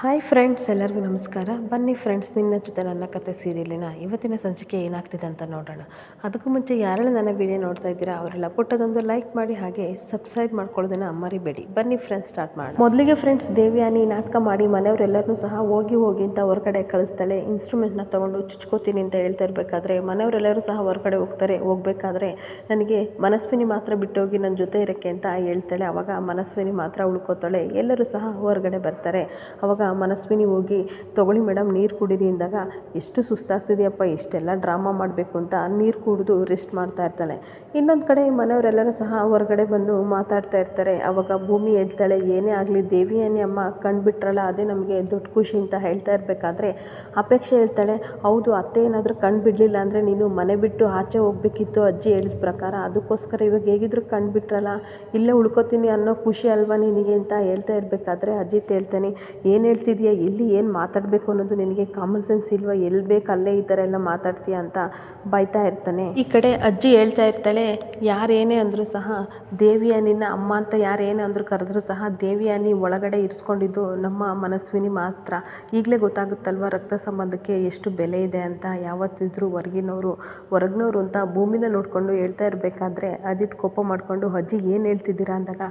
Hi friends, ಎಲ್ಲರಿಗೂ ನಮಸ್ಕಾರ. ಬನ್ನಿ ಫ್ರೆಂಡ್ಸ್ ನಿನ್ನ ಜೊತೆ ನನ್ನ ಕತೆ ಸೀರಿಯಲಿನ ಇವತ್ತಿನ ಸಂಚಿಕೆ ಏನಾಗ್ತಿದೆ ಅಂತ ನೋಡೋಣ. ಅದಕ್ಕೂ ಮುಂಚೆ ಯಾರೆಲ್ಲ ನನ್ನ ವಿಡಿಯೋ ನೋಡ್ತಾ ಇದ್ದೀರಾ, ಅವರೆಲ್ಲ ಪುಟ್ಟದೊಂದು ಲೈಕ್ ಮಾಡಿ ಹಾಗೆ ಸಬ್ಸ್ಕ್ರೈಬ್ ಮಾಡ್ಕೊಳ್ಳೋದನ್ನ ಮರಿಬೇಡಿ. ಬನ್ನಿ ಫ್ರೆಂಡ್ಸ್, ಸ್ಟಾರ್ಟ್ ಮಾಡಿ ಮೊದಲಿಗೆ ಫ್ರೆಂಡ್ಸ್, ದೇವಿಯಾನಿ ನಾಟಕ ಮಾಡಿ ಮನೆಯವರೆಲ್ಲರೂ ಸಹ ಹೋಗಿ ಹೋಗಿ ಅಂತ ಹೊರಗಡೆ ಕಳಿಸ್ತಾಳೆ ಇನ್ಸ್ಟ್ರೂಮೆಂಟ್ನ ತೊಗೊಂಡು ಚುಚ್ಕೋತೀನಿ ಅಂತ ಹೇಳ್ತಾ ಇರಬೇಕಾದ್ರೆ, ಮನೆಯವರೆಲ್ಲರೂ ಸಹ ಹೊರಗಡೆ ಹೋಗ್ತಾರೆ, ಹೋಗಬೇಕಾದ್ರೆ ನನಗೆ ಮನಸ್ವಿನಿ ಮಾತ್ರ ಬಿಟ್ಟೋಗಿ ನನ್ನ ಜೊತೆ ಇರೋಕ್ಕೆ ಅಂತ ಹೇಳ್ತಾಳೆ. ಅವಾಗ ಮನಸ್ವಿನಿ ಮಾತ್ರ ಉಳ್ಕೋತಾಳೆ. ಎಲ್ಲರೂ ಸಹ ಹೊರಗಡೆ ಬರ್ತಾರೆ. ಅವಾಗ ಮನಸ್ವಿನಿ ಹೋಗಿ, ತೊಗೊಳ್ಳಿ ಮೇಡಮ್, ನೀರು ಕುಡೀರಿ ಅಂದಾಗ ಎಷ್ಟು ಸುಸ್ತಾಗ್ತಿದೆಯಪ್ಪ, ಇಷ್ಟೆಲ್ಲ ಡ್ರಾಮಾ ಮಾಡಬೇಕು ಅಂತ ನೀರು ಕುಡಿದು ರೆಸ್ಟ್ ಮಾಡ್ತಾ ಇರ್ತಾಳೆ. ಇನ್ನೊಂದು ಕಡೆ ಮನೆಯವರೆಲ್ಲರೂ ಸಹ ಹೊರಗಡೆ ಬಂದು ಮಾತಾಡ್ತಾ ಇರ್ತಾರೆ. ಅವಾಗ ಭೂಮಿ ಹೇಳ್ತಾಳೆ, ಏನೇ ಆಗಲಿ ದೇವಿಯನ್ನೇ ಅಮ್ಮ ಕಂಡುಬಿಟ್ರಲ್ಲ, ಅದೇ ನಮಗೆ ದೊಡ್ಡ ಖುಷಿ ಅಂತ ಹೇಳ್ತಾ ಇರಬೇಕಾದ್ರೆ, ಅಪೇಕ್ಷೆ ಹೇಳ್ತಾಳೆ, ಹೌದು, ಅತ್ತೆ ಏನಾದರೂ ಕಣ್ಣು ಬಿಡಲಿಲ್ಲ ಅಂದರೆ ನೀನು ಮನೆ ಬಿಟ್ಟು ಆಚೆ ಹೋಗ್ಬೇಕಿತ್ತು ಅಜ್ಜಿ ಹೇಳಿದ ಪ್ರಕಾರ, ಅದಕ್ಕೋಸ್ಕರ ಇವಾಗ ಹೇಗಿದ್ರು ಕಣ್ಣು ಬಿಟ್ರಲ್ಲ ಇಲ್ಲೇ ಉಳ್ಕೋತೀನಿ ಅನ್ನೋ ಖುಷಿ ಅಲ್ವಾ ನಿನಗೆ? ಅಂತ ಹೇಳ್ತಾ ಇರಬೇಕಾದ್ರೆ ಅಜ್ಜಿ ಹೇಳ್ತಾನೆ, ಏನು ಹೇಳ್ತಿದ್ಯಾ? ಎಲ್ಲಿ ಏನು ಮಾತಾಡಬೇಕು ಅನ್ನೋದು ನಿನಗೆ ಕಾಮನ್ ಸೆನ್ಸ್ ಇಲ್ವಾ? ಎಲ್ಲಿ ಬೇಕು ಅಲ್ಲೇ ಈ ಥರ ಎಲ್ಲ ಮಾತಾಡ್ತೀಯ ಅಂತ ಬೈತಾ ಇರ್ತಾನೆ. ಈ ಕಡೆ ಅಜ್ಜಿ ಹೇಳ್ತಾ ಇರ್ತಾಳೆ, ಯಾರೇನೇ ಅಂದರೂ ಸಹ ದೇವಿಯಾನಿನ ಅಮ್ಮ ಅಂತ ಯಾರೇನೇ ಅಂದರೂ ಕರೆದ್ರೂ ಸಹ ದೇವಿಯಾನಿ ಒಳಗಡೆ ಇರಿಸ್ಕೊಂಡಿದ್ದು ನಮ್ಮ ಮನಸ್ವಿನಿ ಮಾತ್ರ. ಈಗಲೇ ಗೊತ್ತಾಗುತ್ತಲ್ವ ರಕ್ತ ಸಂಬಂಧಕ್ಕೆ ಎಷ್ಟು ಬೆಲೆ ಇದೆ ಅಂತ? ಯಾವತ್ತಿದ್ರೂ ಹೊರಗಿನವರು ಹೊರಗಿನವರು ಅಂತ ಭೂಮಿನ ನೋಡಿಕೊಂಡು ಹೇಳ್ತಾ ಇರಬೇಕಾದ್ರೆ ಅಜಿತ್ ಕೋಪ ಮಾಡಿಕೊಂಡು, ಅಜ್ಜಿ ಏನು ಹೇಳ್ತಿದ್ದೀರಾ? ಅಂದಾಗ,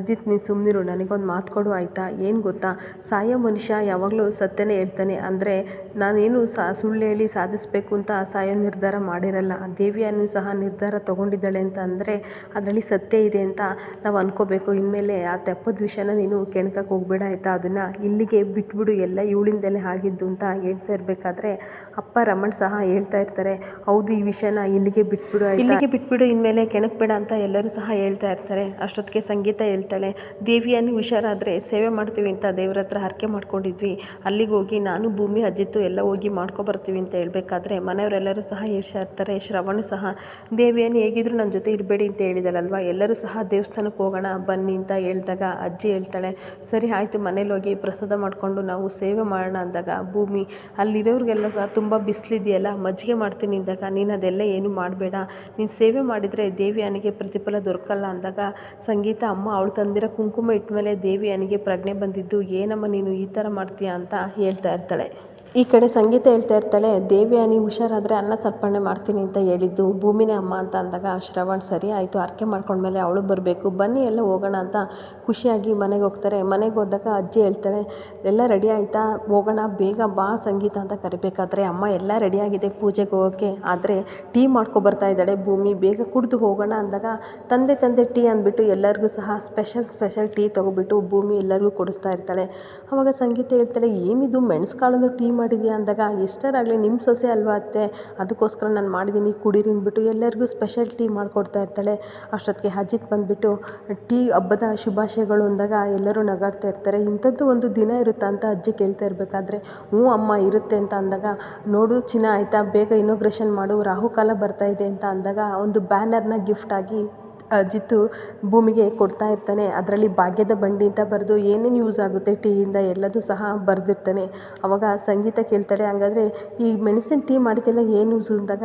ಅಜಿತ್ ನೀನು ಸುಮ್ಮನಿರು ನನಗೊಂದು ಮಾತು ಕೊಡು ಆಯಿತಾ? ಏನು ಗೊತ್ತಾ? ಸಾಯೋ ಮನುಷ್ಯ ಯಾವಾಗಲೂ ಸತ್ಯನೇ ಹೇಳ್ತಾನೆ ಅಂದರೆ, ನಾನೇನು ಸಾ, ಸುಳ್ಳು ಹೇಳಿ ಸಾಧಿಸಬೇಕು ಅಂತ ಸಾಯೋ ನಿರ್ಧಾರ ಮಾಡಿರಲ್ಲ. ದೇವಿಯನ್ನು ಸಹ ನಿರ್ಧಾರ ತೊಗೊಂಡಿದ್ದಾಳೆ ಅಂತ ಅಂದರೆ, ಅದರಲ್ಲಿ ಸತ್ಯ ಇದೆ ಅಂತ ನಾವು ಅನ್ಕೋಬೇಕು. ಇನ್ಮೇಲೆ ಆ ತೆಪ್ಪದ ವಿಷಯನ ನೀನು ಕೆಣ್ಕಕ್ಕೆ ಹೋಗ್ಬೇಡ ಆಯಿತಾ? ಅದನ್ನು ಇಲ್ಲಿಗೆ ಬಿಟ್ಬಿಡು. ಎಲ್ಲ ಇವಳಿಂದಲೇ ಆಗಿದ್ದು ಅಂತ ಹೇಳ್ತಾ ಇರಬೇಕಾದ್ರೆ, ಅಪ್ಪ ರಮಣ್ ಸಹ ಹೇಳ್ತಾ ಇರ್ತಾರೆ, ಹೌದು, ಈ ವಿಷಯನ ಇಲ್ಲಿಗೆ ಬಿಟ್ಬಿಡು ಇಲ್ಲಿಗೆ ಬಿಟ್ಬಿಡು, ಇನ್ಮೇಲೆ ಕೆಣಕ್ಬೇಡ ಅಂತ ಎಲ್ಲರೂ ಸಹ ಹೇಳ್ತಾ ಇರ್ತಾರೆ. ಅಷ್ಟೊತ್ತಿಗೆ ಸಂಗೀತ ಹೇಳ್ತಾಳೆ. ದೇವಿಯನ್ನು ಹುಷಾರಾದರೆ ಸೇವೆ ಮಾಡ್ತೀವಿ ಅಂತ ದೇವ್ರ ಹತ್ರ ಹರಕೆ ಮಾಡ್ಕೊಂಡಿದ್ವಿ. ಅಲ್ಲಿಗೆ ಹೋಗಿ ನಾನು ಭೂಮಿ ಅಜ್ಜಿತ್ತು ಎಲ್ಲ ಹೋಗಿ ಮಾಡ್ಕೊಬರ್ತೀವಿ ಅಂತ ಹೇಳ್ಬೇಕಾದ್ರೆ ಮನೆಯವರೆಲ್ಲರೂ ಸಹ ಹೇಳ್ತಾ ಇರ್ತಾರೆ. ಶ್ರವಣ ಸಹ ದೇವಿಯನ್ನು ಹೇಗಿದ್ರು ನನ್ನ ಜೊತೆ ಇರಬೇಡಿ ಅಂತ ಹೇಳಿದಳಲ್ವ? ಎಲ್ಲರೂ ಸಹ ದೇವಸ್ಥಾನಕ್ಕೆ ಹೋಗೋಣ, ಬನ್ನಿ ಅಂತ ಹೇಳಿದಾಗ ಅಜ್ಜಿ ಹೇಳ್ತಾಳೆ, ಸರಿ ಆಯಿತು, ಮನೇಲಿ ಹೋಗಿ ಪ್ರಸಾದ ಮಾಡಿಕೊಂಡು ನಾವು ಸೇವೆ ಮಾಡೋಣ ಅಂದಾಗ ಭೂಮಿ, ಅಲ್ಲಿರೋರಿಗೆಲ್ಲ ಸಹ ತುಂಬ ಬಿಸಿಲಿದೆಯಲ್ಲ, ಮಜ್ಜಿಗೆ ಮಾಡ್ತೀನಿ ಅಂದಾಗ, ನೀನು ಅದೆಲ್ಲ ಏನು ಮಾಡಬೇಡ. ನೀನು ಸೇವೆ ಮಾಡಿದರೆ ದೇವಿಯಾನಿಗೆ ಪ್ರತಿಫಲ ದೊರಕಲ್ಲ ಅಂದಾಗ ಸಂಗೀತ ಅಮ್ಮ ಅವಳು ತಂದಿರೋ ಕುಂಕುಮ ಇಟ್ಮೇಲೆ ದೇವಿಯಾನಿಗೆ ಪ್ರಜ್ಞೆ ಬಂದಿದ್ದು, ಏನಮ್ಮ ನೀನು ಈ ಥರ ಮಾಡ್ತೀಯಾ ಅಂತ ಹೇಳ್ತಾ ಇರ್ತಾಳೆ. ಈ ಕಡೆ ಸಂಗೀತ ಹೇಳ್ತಾ ಇರ್ತಾಳೆ ದೇವಿಯಾನಿ ಹುಷಾರಾದರೆ ಅನ್ನ ಸರ್ಪಣೆ ಮಾಡ್ತೀನಿ ಅಂತ ಹೇಳಿದ್ದು. ಭೂಮಿನೇ ಅಮ್ಮ ಅಂತ ಅಂದಾಗ ಶ್ರವಣ್, ಸರಿ ಆಯಿತು, ಅರ್ಕೆ ಮಾಡ್ಕೊಂಡ್ಮೇಲೆ ಅವಳು ಬರಬೇಕು. ಬನ್ನಿ ಎಲ್ಲ ಹೋಗೋಣ ಅಂತ ಖುಷಿಯಾಗಿ ಮನೆಗೆ ಹೋಗ್ತಾರೆ. ಮನೆಗೆ ಹೋದಾಗ ಅಜ್ಜಿ ಹೇಳ್ತಾಳೆ, ಎಲ್ಲ ರೆಡಿ ಆಯಿತಾ? ಹೋಗೋಣ, ಬೇಗ ಬಾ ಸಂಗೀತ ಅಂತ ಕರಿಬೇಕಾದ್ರೆ. ಅಮ್ಮ ಎಲ್ಲ ರೆಡಿಯಾಗಿದೆ ಪೂಜೆಗೆ ಹೋಗೋಕ್ಕೆ ಆದರೆ ಟೀ ಮಾಡ್ಕೊಬರ್ತಾ ಇದ್ದಾಳೆ. ಭೂಮಿ ಬೇಗ ಕುಡಿದು ಹೋಗೋಣ ಅಂದಾಗ ತಂದೆ ತಂದೆ ಟೀ ಅಂದ್ಬಿಟ್ಟು ಎಲ್ಲರಿಗೂ ಸಹ ಸ್ಪೆಷಲ್ ಸ್ಪೆಷಲ್ ಟೀ ತೊಗೊಬಿಟ್ಟು ಭೂಮಿ ಎಲ್ಲರಿಗೂ ಕೊಡಿಸ್ತಾ ಇರ್ತಾಳೆ. ಅವಾಗ ಸಂಗೀತ ಹೇಳ್ತಾಳೆ, ಏನಿದು? ಮೆಣಸು ಕಾಳಲ್ಲೂ ಟೀ ಮಾಡಿದ್ಯಾ ಅಂದಾಗ, ಎಷ್ಟರಾಗಲಿ ನಿಮ್ಮ ಸೊಸೆ ಅಲ್ವಾ ಅತ್ತೆ? ಅದಕ್ಕೋಸ್ಕರ ನಾನು ಮಾಡಿದ್ದೀನಿ ಕುಡೀರಿ ಅಂದ್ಬಿಟ್ಟು ಎಲ್ಲರಿಗೂ ಸ್ಪೆಷಲ್ ಟೀ ಮಾಡಿಕೊಡ್ತಾ ಇರ್ತಾಳೆ. ಅಷ್ಟೊತ್ತಿಗೆ ಅಜಿತ್ ಬಂದುಬಿಟ್ಟು, ಟೀ ಹಬ್ಬದ ಶುಭಾಶಯಗಳು ಅಂದಾಗ ಎಲ್ಲರೂ ನಗಾಡ್ತಾ ಇರ್ತಾರೆ. ಇಂಥದ್ದು ಒಂದು ದಿನ ಇರುತ್ತೆ ಅಂತ ಅಜ್ಜಿ ಕೇಳ್ತಾ ಇರಬೇಕಾದ್ರೆ, ಹ್ಞೂ ಅಮ್ಮ, ಇರುತ್ತೆ ಅಂತ ಅಂದಾಗ, ನೋಡು ಚಿನ್ನ, ಆಯಿತಾ? ಬೇಗ ಇನೋಗ್ರೇಷನ್ ಮಾಡು, ರಾಹುಕಾಲ ಬರ್ತಾ ಇದೆ ಅಂತ ಅಂದಾಗ, ಒಂದು ಬ್ಯಾನರ್ನ ಗಿಫ್ಟಾಗಿ ಅಜಿತ್ತು ಭೂಮಿಗೆ ಕೊಡ್ತಾ ಇರ್ತಾನೆ. ಅದರಲ್ಲಿ ಭಾಗ್ಯದ ಬಂಡಿ ಅಂತ ಬರೆದು ಏನೇನು ಯೂಸ್ ಆಗುತ್ತೆ ಟೀಯಿಂದ ಎಲ್ಲದೂ ಸಹ ಬರೆದಿರ್ತಾನೆ. ಅವಾಗ ಸಂಗೀತ ಕೇಳ್ತಾಳೆ. ಹಂಗಾದ್ರೆ ಈ ಮೆಣಸಿನ ಟೀ ಮಾಡಿದ್ದೆಲ್ಲ ಏನು ಯೂಸ್ ಅಂದಾಗ,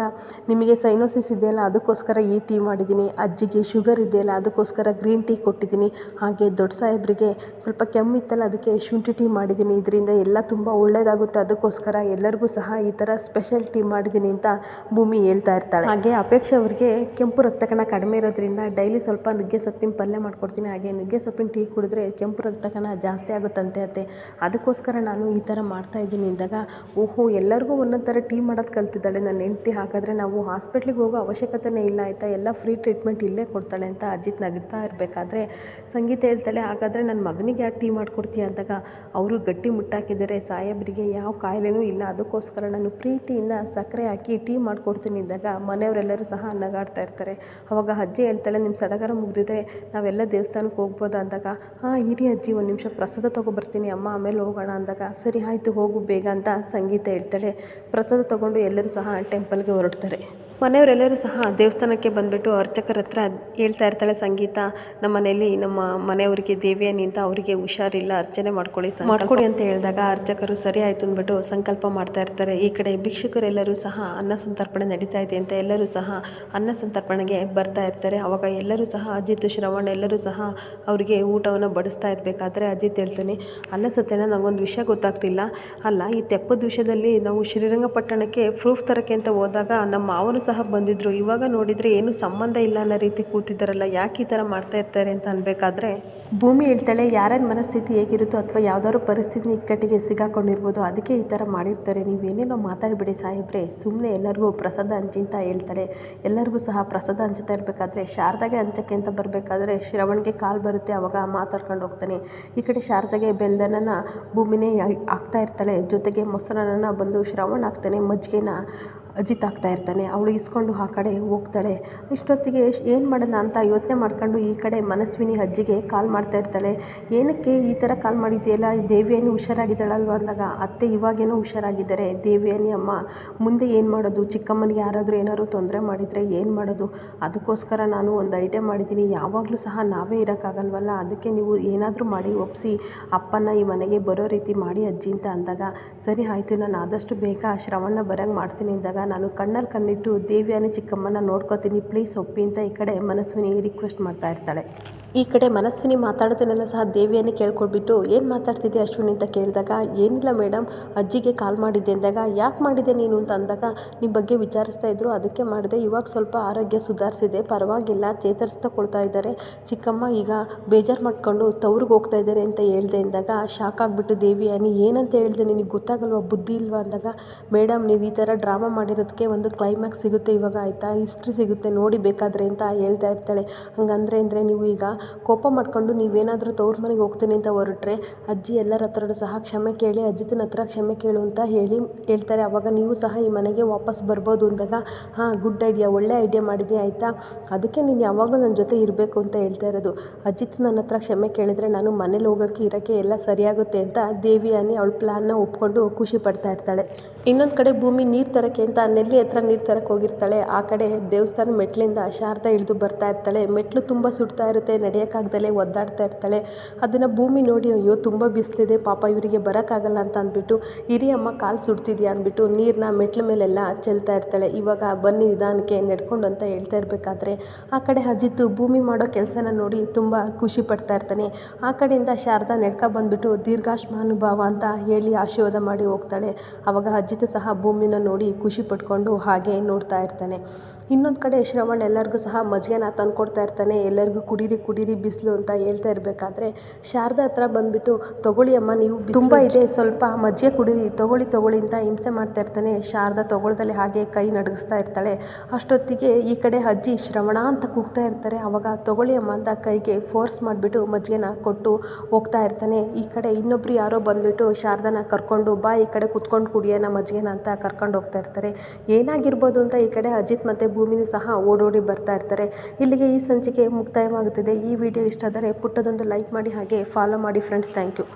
ನಿಮಗೆ ಸೈನೋಸಿಸ್ ಇದೆಯಲ್ಲ, ಅದಕ್ಕೋಸ್ಕರ ಈ ಟೀ ಮಾಡಿದ್ದೀನಿ ಅಜ್ಜಿಗೆ ಶುಗರ್ ಇದೆಯಲ್ಲ, ಅದಕ್ಕೋಸ್ಕರ ಗ್ರೀನ್ ಟೀ ಕೊಟ್ಟಿದ್ದೀನಿ ಹಾಗೆ ದೊಡ್ಡ ಸಾಹೇಬ್ರಿಗೆ ಸ್ವಲ್ಪ ಕೆಮ್ಮಿತ್ತಲ್ಲ ಅದಕ್ಕೆ ಶುಂಠಿ ಟೀ ಮಾಡಿದ್ದೀನಿ ಇದರಿಂದ ಎಲ್ಲ ತುಂಬ ಒಳ್ಳೆಯದಾಗುತ್ತೆ ಅದಕ್ಕೋಸ್ಕರ ಎಲ್ಲರಿಗೂ ಸಹ ಈ ಥರ ಸ್ಪೆಷಲ್ ಟೀ ಮಾಡಿದ್ದೀನಿ ಅಂತ ಭೂಮಿ ಹೇಳ್ತಾ ಇರ್ತಾಳೆ. ಹಾಗೆ ಅಪೇಕ್ಷೆ ಅವ್ರಿಗೆ ಕೆಂಪು ರಕ್ತ ಕಣ ಕಡಿಮೆ ಇರೋದ್ರಿಂದ ಡೈಲಿ ಸ್ವಲ್ಪ ನುಗ್ಗೆ ಸೊಪ್ಪಿನ ಪಲ್ಯ ಮಾಡ್ಕೊಡ್ತೀನಿ. ಹಾಗೆ ನುಗ್ಗೆ ಸೊಪ್ಪಿನ ಟೀ ಕುಡಿದ್ರೆ ಕೆಂಪು ರಕ್ತ ಕಣ ಜಾಸ್ತಿ ಆಗುತ್ತಂತೆ ಅತ್ತೆ. ಅದಕ್ಕೋಸ್ಕರ ನಾನು ಈ ಥರ ಮಾಡ್ತಾ ಇದ್ದೀನಿ. ಅಂದಾಗ ಓಹೋ, ಎಲ್ಲರಿಗೂ ಒಂದೊಂದು ಥರ ಟೀ ಮಾಡೋದು ಕಲ್ತಿದ್ದಾಳೆ. ನನ್ನ ಹೆಂಡ್ತಿ ಹಾಗಾದರೆ ನಾವು ಹಾಸ್ಪಿಟ್ಲಿಗೆ ಹೋಗೋ ಅವಶ್ಯಕತೆನೇ ಇಲ್ಲ ಆಯಿತಾ? ಎಲ್ಲ ಫ್ರೀ ಟ್ರೀಟ್ಮೆಂಟ್ ಇಲ್ಲೇ ಕೊಡ್ತಾಳೆ ಅಂತ ಅಜಿತ್ ನಗ್ತಾ ಇರಬೇಕಾದ್ರೆ ಸಂಗೀತ ಹೇಳ್ತಾಳೆ, ಹಾಗಾದರೆ ನನ್ನ ಮಗನಿಗೆ ಯಾರು ಟೀ ಮಾಡಿಕೊಡ್ತೀಯ? ಅಂದಾಗ, ಅವರು ಗಟ್ಟಿ ಮುಟ್ಟಾಕಿದ್ದಾರೆ. ಸಾಹೇಬರಿಗೆ ಯಾವ ಕಾಯಿಲೆನೂ ಇಲ್ಲ. ಅದಕ್ಕೋಸ್ಕರ ನಾನು ಪ್ರೀತಿಯಿಂದ ಸಕ್ಕರೆ ಹಾಕಿ ಟೀ ಮಾಡಿಕೊಡ್ತೀನಿ. ಅಂದಾಗ, ಮನೆಯವರೆಲ್ಲರೂ ಸಹ ನಗಾಡ್ತಾ ಇರ್ತಾರೆ. ಅವಾಗ ಅಜ್ಜಿ ಹೇಳ್ತಾಳೆ ನಿಮ್ಮ ಸಡಗರ ಮುಗಿದಿದ್ರೆ ನಾವೆಲ್ಲ ದೇವಸ್ಥಾನಕ್ಕೆ ಹೋಗ್ಬೋದಾ ಅಂದಾಗ, ಹಾಂ, ಇರಿ ಅಜ್ಜಿ, ಒಂದು ನಿಮಿಷ ಪ್ರಸಾದ ತೊಗೊಬರ್ತೀನಿ, ಅಮ್ಮ ಆಮೇಲೆ ಹೋಗೋಣ ಅಂದಾಗ, ಸರಿ, ಆಯಿತು, ಹೋಗು, ಬೇಗ ಅಂತ ಸಂಗೀತ ಹೇಳ್ತಾಳೆ. ಪ್ರಸಾದ ತೊಗೊಂಡು ಎಲ್ಲರೂ ಸಹ ಟೆಂಪಲ್ಗೆ ಹೊರಡ್ತಾರೆ. ಮನೆಯವರೆಲ್ಲರೂ ಸಹ ದೇವಸ್ಥಾನಕ್ಕೆ ಬಂದುಬಿಟ್ಟು ಅರ್ಚಕರ ಹತ್ರ ಹೇಳ್ತಾ ಇರ್ತಾಳೆ, ಸಂಗೀತ ನಮ್ಮ ಮನೆಯಲ್ಲಿ ನಮ್ಮ ಮನೆಯವರಿಗೆ ದೇವಿಯ ನಿಂತ ಅವರಿಗೆ ಹುಷಾರಿಲ್ಲ, ಅರ್ಚನೆ ಮಾಡ್ಕೊಳ್ಳಿ ಮಾಡ್ಕೊಡಿ ಅಂತ ಹೇಳಿದಾಗ ಅರ್ಚಕರು ಸರಿ ಆಯಿತು ಅಂದ್ಬಿಟ್ಟು ಸಂಕಲ್ಪ ಮಾಡ್ತಾ ಇರ್ತಾರೆ. ಈ ಕಡೆ ಭಿಕ್ಷುಕರೆಲ್ಲರೂ ಸಹ ಅನ್ನ ಸಂತರ್ಪಣೆ ನಡೀತಾ ಇದೆ ಅಂತ ಎಲ್ಲರೂ ಸಹ ಅನ್ನ ಸಂತರ್ಪಣೆಗೆ ಬರ್ತಾ ಇರ್ತಾರೆ. ಅವಾಗ ಎಲ್ಲರೂ ಸಹ ಅಜಿತ್, ಶ್ರವಣ್ ಎಲ್ಲರೂ ಸಹ ಅವರಿಗೆ ಊಟವನ್ನು ಬಡಿಸ್ತಾ ಇರಬೇಕಾದ್ರೆ ಅಜಿತ್ ಹೇಳ್ತಾನೆ ಅನ್ನ ಸತ್ಯನ ನನಗೊಂದು ವಿಷಯ ಗೊತ್ತಾಗ್ತಿಲ್ಲ. ಅಲ್ಲ, ಈ ತೆಪ್ಪದ ವಿಷಯದಲ್ಲಿ ನಾವು ಶ್ರೀರಂಗಪಟ್ಟಣಕ್ಕೆ ಪ್ರೂಫ್ ತರಕ್ಕೆ ಅಂತ ಹೋದಾಗ ನಮ್ಮ ಮಾವನು ಸಹ ಬಂದಿದ್ದರು ಇವಾಗ ನೋಡಿದರೆ ಏನು ಸಂಬಂಧ ಇಲ್ಲ ಅನ್ನೋ ರೀತಿ ಕೂತಿದ್ದಾರಲ್ಲ, ಯಾಕೆ ಈ ಥರ ಮಾಡ್ತಾ ಇರ್ತಾರೆ ಅಂತ ಅನ್ಬೇಕಾದ್ರೆ, ಭೂಮಿ ಹೇಳ್ತಾಳೆ ಯಾರ್ಯಾರ ಮನಸ್ಥಿತಿ ಹೇಗಿರುತ್ತೋ ಅಥವಾ ಯಾವ್ದಾದ್ರು ಪರಿಸ್ಥಿತಿ ಇಕ್ಕಟ್ಟಿಗೆ ಸಿಗಾಕೊಂಡಿರ್ಬೋದು, ಅದಕ್ಕೆ ಈ ಥರ ಮಾಡಿರ್ತಾರೆ. ನೀವೇನೇನೋ ಮಾತಾಡಬೇಡಿ ಸಾಹೇಬ್ರೆ ಸುಮ್ಮನೆ ಎಲ್ಲರಿಗೂ ಪ್ರಸಾದ ಹಂಚಿ ಅಂತ ಹೇಳ್ತಾಳೆ. ಎಲ್ಲರಿಗೂ ಸಹ ಪ್ರಸಾದ ಹಂಚುತ್ತಾ ಇರಬೇಕಾದ್ರೆ, ಶಾರದಾಗೆ ಹಂಚಕ್ಕೆ ಅಂತ ಬರಬೇಕಾದ್ರೆ ಶ್ರವಣ್ಗೆ ಕಾಲು ಬರುತ್ತೆ, ಅವಾಗ ಮಾತಾಡ್ಕೊಂಡು ಹೋಗ್ತಾನೆ. ಈ ಕಡೆ ಶಾರದಾಗೆ ಬೆಲ್ದನನ ಭೂಮಿನೇ ಹಾಕ್ತಾ ಇರ್ತಾಳೆ. ಜೊತೆಗೆ ಮೊಸರನ್ನ ಬಂದು ಶ್ರವಣ್ ಹಾಕ್ತಾನೆ ಮಜ್ಜಿಗೆನ ಅಜಿತ್ ಆಗ್ತಾ ಇರ್ತಾನೆ. ಅವಳು ಇಸ್ಕೊಂಡು ಆ ಕಡೆ ಹೋಗ್ತಾಳೆ. ಇಷ್ಟೊತ್ತಿಗೆ ಏನು ಮಾಡೋಣ ಅಂತ ಯೋಚನೆ ಮಾಡ್ಕೊಂಡು ಈ ಕಡೆ ಮನಸ್ವಿನಿ ಅಜ್ಜಿಗೆ ಕಾಲ್ ಮಾಡ್ತಾ ಇರ್ತಾಳೆ. ಏನಕ್ಕೆ ಈ ಥರ ಕಾಲ್ ಮಾಡಿದ್ಯಲ್ಲ? ದೇವಿಯನ್ನು ಹುಷಾರಾಗಿದ್ದಾಳಲ್ವ ಅಂದಾಗ, ಅತ್ತೆ ಇವಾಗೇನೋ ಹುಷಾರಾಗಿದ್ದಾರೆ. ದೇವಿಯನಿ ಅಮ್ಮ, ಮುಂದೆ ಏನು ಮಾಡೋದು? ಚಿಕ್ಕಮ್ಮನಿಗೆ ಯಾರಾದರೂ ಏನಾದ್ರು ತೊಂದರೆ ಮಾಡಿದರೆ ಏನು ಮಾಡೋದು? ಅದಕ್ಕೋಸ್ಕರ ನಾನು ಒಂದು ಐಡಿಯಾ ಮಾಡಿದ್ದೀನಿ. ಯಾವಾಗಲೂ ಸಹ ನಾವೇ ಇರೋಕ್ಕಾಗಲ್ವಲ್ಲ? ಅದಕ್ಕೆ ನೀವು ಏನಾದರೂ ಮಾಡಿ ಒಪ್ಪಿಸಿ ಅಪ್ಪನ ಈ ಮನೆಗೆ ಬರೋ ರೀತಿ ಮಾಡಿ ಅಜ್ಜಿ ಅಂತ ಅಂದಾಗ, ಸರಿ ಆಯಿತು, ನಾನು ಆದಷ್ಟು ಬೇಗ ಶ್ರವಣ ಬರಂಗೆ ಮಾಡ್ತೀನಿ ಅಂದಾಗ ನಾನು ಕಣ್ಣಲ್ಲಿ ಕಣ್ಣಿಟ್ಟು, ದೇವಿಯಾನಿ ಚಿಕ್ಕಮ್ಮನ ನೋಡ್ಕೋತೀನಿ ಪ್ಲೀಸ್ ಒಪ್ಪಿ ಅಂತ ಈ ಕಡೆ ಮನಸ್ವಿನಿ ರಿಕ್ವೆಸ್ಟ್ ಮಾಡ್ತಾ ಇರ್ತಾಳೆ. ಈ ಕಡೆ ಮನಸ್ವಿನಿ ಮಾತಾಡೋದನ್ನೆಲ್ಲ ಸಹ ದೇವಿಯನ್ನೇ ಕೇಳ್ಕೊಡ್ಬಿಟ್ಟು, ಏನು ಮಾತಾಡ್ತಿದ್ದೆ ಅಶ್ವಿನಿ ಅಂತ ಕೇಳಿದಾಗ, ಏನಿಲ್ಲ ಮೇಡಮ್ ಅಜ್ಜಿಗೆ ಕಾಲ್ ಮಾಡಿದ್ದೆ ಅಂದಾಗ, ಯಾಕೆ ಮಾಡಿದೆ ನೀನು ಅಂತ ಅಂದಾಗ ನಿಮ್ಮ ಬಗ್ಗೆ ವಿಚಾರಿಸ್ತಾ ಇದ್ರು, ಅದಕ್ಕೆ ಮಾಡಿದೆ. ಇವಾಗ ಸ್ವಲ್ಪ ಆರೋಗ್ಯ ಸುಧಾರಿಸಿದೆ, ಪರವಾಗಿಲ್ಲ, ಚೇತರಿಸ್ತಾ ಕೊಡ್ತಾ ಇದ್ದಾರೆ. ಚಿಕ್ಕಮ್ಮ ಈಗ ಬೇಜಾರು ಮಾಡ್ಕೊಂಡು ತವ್ರಿಗೆ ಹೋಗ್ತಾ ಇದ್ದಾರೆ ಅಂತ ಹೇಳ್ದೆ ಅಂದಾಗ ಶಾಕ್ ಆಗಿಬಿಟ್ಟು, ದೇವಿಯಾನಿ, ಏನಂತ ಹೇಳಿದೆ? ನಿನಗೆ ಗೊತ್ತಾಗಲ್ವಾ? ಬುದ್ಧಿ ಇಲ್ವಾ? ಅಂದಾಗ ಮೇಡಮ್ ನೀವು ಈ ಥರ ಡ್ರಾಮಾ ಮಾಡಿರೋದಕ್ಕೆ ಒಂದು ಕ್ಲೈಮ್ಯಾಕ್ಸ್ ಸಿಗುತ್ತೆ ಇವಾಗ ಆಯಿತಾ? ಹಿಸ್ಟ್ರಿ ಸಿಗುತ್ತೆ, ನೋಡಿ ಬೇಕಾದರೆ ಅಂತ ಹೇಳ್ತಾ ಇರ್ತಾಳೆ. ಹಂಗಂದ್ರೆ ಅಂದರೆ ನೀವು ಈಗ ಕೋಪ ಮಾಡಿಕೊಂಡು ನೀವೇನಾದರೂ ತವ್ರ ಮನೆಗೆ ಹೋಗ್ತೀನಿ ಅಂತ ಹೊರಟ್ರೆ ಅಜ್ಜಿ ಎಲ್ಲರ ಹತ್ರನೂ ಸಹ ಕ್ಷಮೆ ಕೇಳಿ, ಅಜ್ಜಿತನ ಹತ್ರ ಕ್ಷಮೆ ಕೇಳು ಅಂತ ಹೇಳಿ ಹೇಳ್ತಾರೆ. ಆವಾಗ ನೀವು ಸಹ ಈ ಮನೆಗೆ ವಾಪಸ್ ಬರ್ಬೋದು ಅಂದಾಗ, ಹಾಂ ಗುಡ್ ಐಡಿಯಾ ಒಳ್ಳೆ ಐಡಿಯಾ ಮಾಡಿದೆ ಆಯಿತಾ? ಅದಕ್ಕೆ ನೀನು ಯಾವಾಗಲೂ ನನ್ನ ಜೊತೆ ಇರಬೇಕು ಅಂತ ಹೇಳ್ತಾ ಇರೋದು. ಅಜಿತ್ ನನ್ನ ಹತ್ರ ಕ್ಷಮೆ ಕೇಳಿದರೆ ನಾನು ಮನೇಲಿ ಹೋಗೋಕ್ಕೆ, ಇರೋಕ್ಕೆ ಎಲ್ಲ ಸರಿಯಾಗುತ್ತೆ ಅಂತ ದೇವಿಯಾನಿ ಅವಳ ಪ್ಲ್ಯಾನ್ನ ಒಪ್ಕೊಂಡು ಖುಷಿ ಪಡ್ತಾ ಇರ್ತಾಳೆ. ಇನ್ನೊಂದು ಕಡೆ ಭೂಮಿ ನೀರು ತರಕ್ಕೆ ಅಂತ ನೆಲ್ಲಿ ಹತ್ರ ನೀರು ತರಕ್ಕೆ ಹೋಗಿರ್ತಾಳೆ. ಆ ಕಡೆ ದೇವಸ್ಥಾನ ಮೆಟ್ಲಿಂದ ಶಾರದಾ ಇಳಿದು ಬರ್ತಾ ಇರ್ತಾಳೆ. ಮೆಟ್ಲು ತುಂಬ ಸುಡ್ತಾ ಇರುತ್ತೆ ನಡೆಯೋಕ್ಕಾಗ್ದಲೇ ಒದ್ದಾಡ್ತಾ ಇರ್ತಾಳೆ. ಅದನ್ನು ಭೂಮಿ ನೋಡಿ ಅಯ್ಯೋ ತುಂಬ ಬಿಸಿಲಿದೆ, ಪಾಪ ಇವರಿಗೆ ಬರೋಕ್ಕಾಗಲ್ಲ ಅಂತ ಅಂದ್ಬಿಟ್ಟು, ಹಿರಿಯಮ್ಮ ಕಾಲು ಸುಡ್ತಿದ್ಯಾ ಅಂದ್ಬಿಟ್ಟು ನೀರನ್ನ ಮೆಟ್ಲ ಮೇಲೆಲ್ಲ ಚೆಲ್ತಾ ಇರ್ತಾಳೆ. ಇವಾಗ ಬನ್ನಿ ನಿಧಾನಕ್ಕೆ ನಡ್ಕೊಂಡು ಅಂತ ಹೇಳ್ತಾ ಇರಬೇಕಾದ್ರೆ, ಆ ಕಡೆ ಅಜಿತ್ತು ಭೂಮಿ ಮಾಡೋ ಕೆಲಸನ ನೋಡಿ ತುಂಬ ಖುಷಿ ಪಡ್ತಾ ಇರ್ತಾನೆ. ಆ ಕಡೆಯಿಂದ ಶಾರದಾ ನಡ್ಕ ಬಂದ್ಬಿಟ್ಟು ದೀರ್ಘಾಶ್ಮಾನುಭಾವ ಅಂತ ಹೇಳಿ ಆಶೀರ್ವಾದ ಮಾಡಿ ಹೋಗ್ತಾಳೆ. ಆವಾಗ ಅಜಿತ್ ಸಹ ಭೂಮಿನ ನೋಡಿ ಖುಷಿ ಪಟ್ಕೊಂಡು ಹಾಗೆ ನೋಡ್ತಾ ಇರ್ತಾನೆ. ಇನ್ನೊಂದು ಕಡೆ ಶ್ರವಣ್ ಎಲ್ಲರಿಗೂ ಸಹ ಮಜ್ಜಿಗೆನ ತಂದ್ಕೊಡ್ತಾ ಇರ್ತಾನೆ ಎಲ್ಲರಿಗೂ ಕುಡೀರಿ ಕುಡೀರಿ ಬಿಸಿಲು ಅಂತ ಹೇಳ್ತಾ ಇರಬೇಕಾದ್ರೆ ಶಾರದಾ ಹತ್ರ ಬಂದುಬಿಟ್ಟು ತೊಗೊಳ್ಳಿ ಅಮ್ಮ ನೀವು ತುಂಬ ಇದೆ ಸ್ವಲ್ಪ ಮಜ್ಜಿಗೆ ಕುಡೀರಿ ತೊಗೊಳ್ಳಿ ತೊಗೊಳ್ಳಿ ಅಂತ ಹಿಂಸೆ ಮಾಡ್ತಾ ಇರ್ತಾನೆ. ಶಾರದಾ ತೊಗೊಳ್ದಲ್ಲಿ ಹಾಗೆ ಕೈ ನಡಗಿಸ್ತಾ ಇರ್ತಾಳೆ. ಅಷ್ಟೊತ್ತಿಗೆ ಈ ಕಡೆ ಅಜ್ಜಿ ಶ್ರವಣ ಅಂತ ಕೂಗ್ತಾ ಇರ್ತಾರೆ. ಅವಾಗ ತೊಗೊಳ್ಳಿ ಅಮ್ಮ ಅಂತ ಕೈಗೆ ಫೋರ್ಸ್ ಮಾಡಿಬಿಟ್ಟು ಮಜ್ಜಿಗೆನ ಕೊಟ್ಟು ಹೋಗ್ತಾ ಇರ್ತಾನೆ. ಈ ಕಡೆ ಇನ್ನೊಬ್ರು ಯಾರೋ ಬಂದುಬಿಟ್ಟು ಶಾರದನ ಕರ್ಕೊಂಡು ಬಾ ಈ ಕಡೆ ಕುತ್ಕೊಂಡು ಕುಡಿಯೋಣ ಮಜ್ಜಿಗೆನ ಅಂತ ಕರ್ಕೊಂಡು ಹೋಗ್ತಾ ಇರ್ತಾರೆ. ಏನಾಗಿರ್ಬೋದು ಅಂತ ಈ ಕಡೆ ಅಜಿತ್ ಮತ್ತು ಭೂಮಿನೂ ಸಹ ಓಡೋಡಿ ಬರ್ತಾ ಇರ್ತಾರೆ. ಇಲ್ಲಿಗೆ ಈ ಸಂಚಿಕೆ ಮುಕ್ತಾಯವಾಗುತ್ತದೆ. ಈ ವಿಡಿಯೋ ಇಷ್ಟ ಆದರೆ ಪುಟ್ಟದೊಂದು ಲೈಕ್ ಮಾಡಿ ಹಾಗೆ ಫಾಲೋ ಮಾಡಿ ಫ್ರೆಂಡ್ಸ್ ಥ್ಯಾಂಕ್ ಯು